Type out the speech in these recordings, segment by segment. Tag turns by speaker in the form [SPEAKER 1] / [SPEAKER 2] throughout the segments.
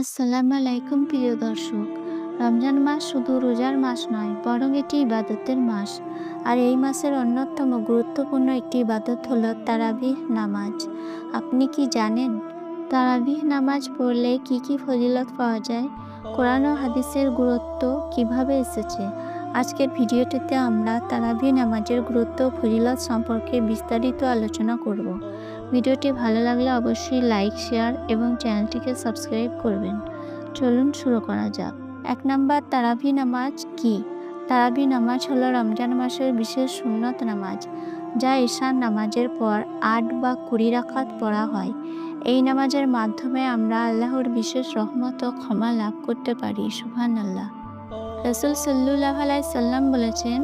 [SPEAKER 1] আসসালামু আলাইকুম, প্রিয় দর্শক। রমজান মাস শুধু রোজার মাস নয়, বরং এটি ইবাদতের মাস। আর এই মাসের অন্যতম গুরুত্বপূর্ণ একটি ইবাদত হল তারাবিহ নামাজ। আপনি কি জানেন, তারাবিহ নামাজ পড়লে কি কি ফজিলত পাওয়া যায়? কোরআন ও হাদিসের গুরুত্ব কীভাবে এসেছে? আজকের ভিডিওটিতে আমরা তারাবিহ নামাজের গুরুত্ব ফজিলত সম্পর্কে বিস্তারিত আলোচনা করব। ভিডিওটি ভালো লাগলে অবশ্যই লাইক, শেয়ার এবং চ্যানেলটিকে সাবস্ক্রাইব করবেন। চলুন শুরু করা যাক। এক নম্বর তারাবি নামাজ কি? তারাবি নামাজ হলো রমজান মাসের বিশেষ সুন্নত নামাজ, যা ঈশান নামাজের পর আট বা কুড়ি রাখাত পড়া হয়। এই নামাজের মাধ্যমে আমরা আল্লাহর বিশেষ রহমত ও ক্ষমা লাভ করতে পারি সুহান আল্লাহ রসুল আলাই সাল্লাম বলেছেন,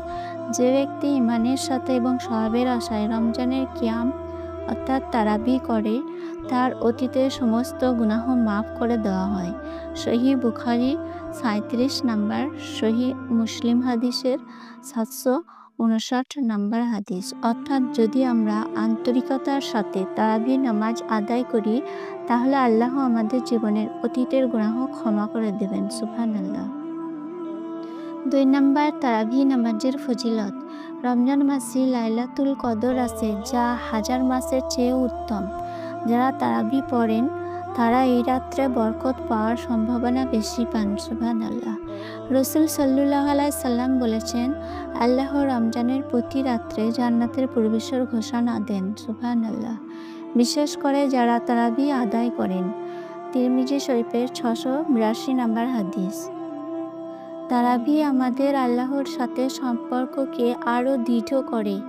[SPEAKER 1] যে ব্যক্তি ইমানের সাথে এবং সহাবের আশায় রমজানের কিয়াম অর্থাৎ তারাবি করে, তার অতীতের সমস্ত গুনাহ মাফ করে দেওয়া হয়। সহি বুখারি সাঁত্রিশ নাম্বার সহি মুসলিম হাদিসের সাতশো উনষাট নাম্বার হাদিস। অর্থাৎ যদি আমরা আন্তরিকতার সাথে তারাবি নামাজ আদায় করি, তাহলে আল্লাহ আমাদের জীবনের অতীতের গুনাহ ক্ষমা করে দেবেন। সুফান আল্লাহ দুই নাম্বার তারাবি নামাজের ফজিলত। রমজান মাসে লাইলাতুল কদর আছে, যা হাজার মাসের চেয়ে উত্তম। যারা তারাবি পড়েন, তারা এই রাত্রে বরকত পাওয়ার সম্ভাবনা বেশি পান সুবান আল্লাহ রসুল সাল্লুল্লাহ আলাই সাল্লাম বলেছেন, আল্লাহ রমজানের প্রতি রাত্রে জান্নাতের প্রবেশের ঘোষণা দেন সুবান আল্লাহ বিশেষ করে যারা তারাবি আদায় করেন। তিরমিজি শরীফের ছশো বিরাশি নাম্বার হাদিস। তারাবি আমাদের আল্লাহর সাথে সম্পর্ককে আরও দৃঢ় করে।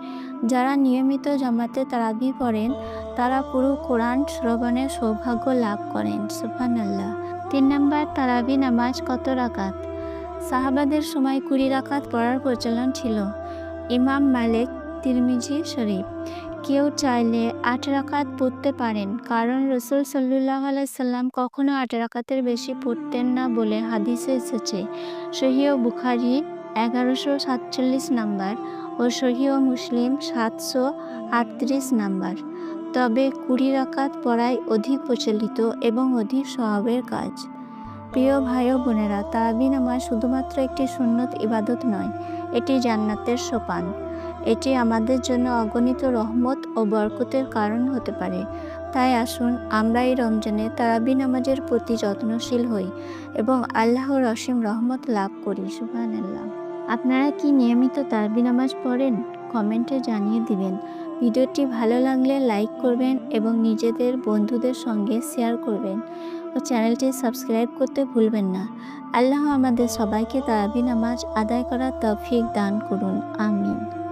[SPEAKER 1] যারা নিয়মিত জামাতে তারাবি পড়েন, তারা পুরো কোরআন শ্রবণের সৌভাগ্য লাভ করেন। সুফান আল্লাহ তিন নম্বর, তারাবি নামাজ কত রাকাত? সাহাবাদের সময় কুড়ি রাকাত পড়ার প্রচলন ছিল। ইমাম মালিক, তিরমিজি শরীফ। কেউ চাইলে আট রাকাত পড়তে পারেন। কারণ রসুল সাল্লাহ সাল্লাম কখনো আট রাকাতের বেশি পড়তেন না বলে হাদিসে এসেছে। সহিও বুখারি এগারোশো সাতচল্লিশ নাম্বার ও সহিও মুসলিম সাতশো আটত্রিশ নাম্বার। তবে কুড়ি রাকাত পড়াই অধিক প্রচলিত এবং অধিক স্বভাবের কাজ। প্রিয় ভাই ও বোনেরা, তারাবি নামাজ শুধুমাত্র একটি সুন্নত ইবাদত নয়, এটি জান্নাতের সোপান। এটি আমাদের জন্য অগণিত রহমত ও বরকতের কারণ হতে পারে। তাই আসুন, আমরা এই রমজানে তারাবি নামাজের প্রতি যত্নশীল হই এবং আল্লাহর অসীম রহমত লাভ করি। সুবাহ আল্লাহ আপনারা কি নিয়মিত তারাবি নামাজ পড়েন? কমেন্টে জানিয়ে দিবেন। ভিডিওটি ভালো লাগলে লাইক করবেন এবং নিজেদের বন্ধুদের সঙ্গে শেয়ার করবেন। ও চ্যানেলটি সাবস্ক্রাইব করতে ভুলবেন না। আল্লাহ আমাদের সবাইকে তারাবি নামাজ আদায় করার তৌফিক দান করুন। আমিন।